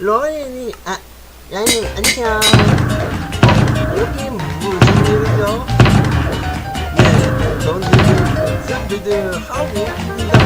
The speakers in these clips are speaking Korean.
로엔이 아 야님 안녕 어, 여기 무슨 일이죠? 네 저는 지금 하고 있습니다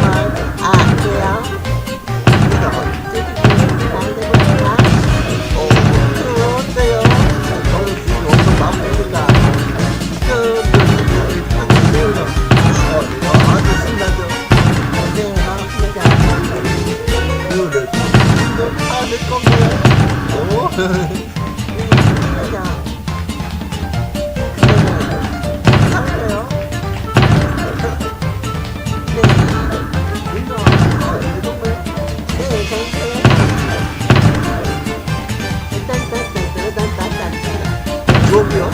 여기요?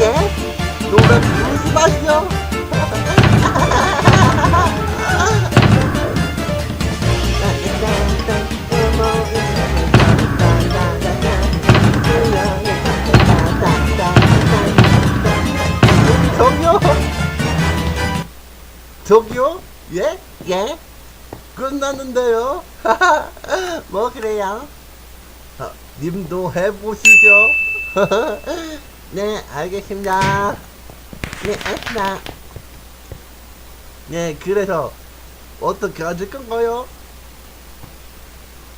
예? 저기요? 예? 예? 끝났는데요? 뭐 그래요? 어, 님도 해보시죠. 네, 알겠습니다. 네, 알겠습니다. 네, 그래서 어떻게 하실 건가요?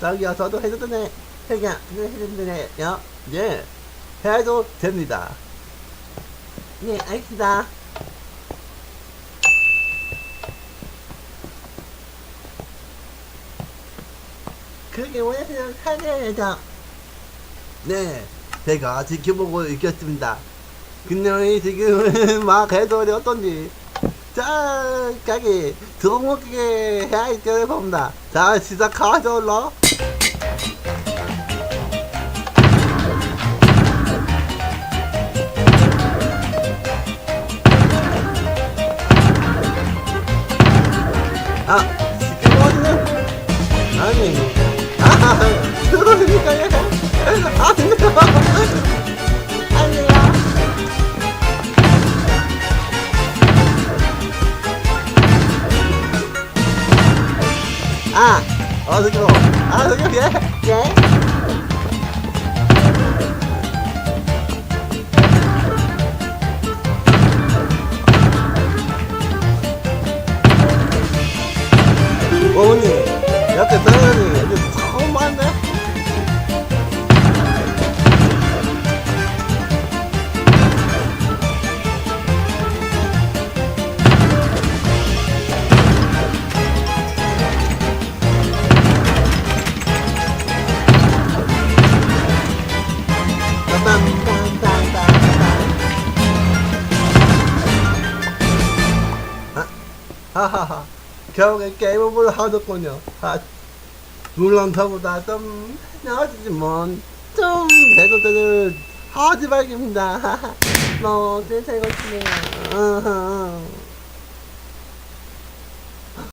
자기야, 저도 해도 되네. 자기야, 해도 되네요. 네, 해도 됩니다. 네, 알겠습니다. 그렇게 원하시는 사례에서 네, 제가 지켜보고 있겠습니다. 그녀이 지금 막 해설이 어떤지 자, 가기 들어먹게 해야 할줄 봅니다. 자, 시작하죠로. 아, 지금 어디는? 아니, 아, 들어오니까 예. 아, 들어. 아니야. 아, 어서 들어. 아, 여기 예, 예. 어머니, 이렇게 떨어니 하하하. 겨우에 게임을 하셨군요. 아, 물론 저보다 좀 나아지지만 좀 대도대를 하지. 뭐 어떻게 살겠네요.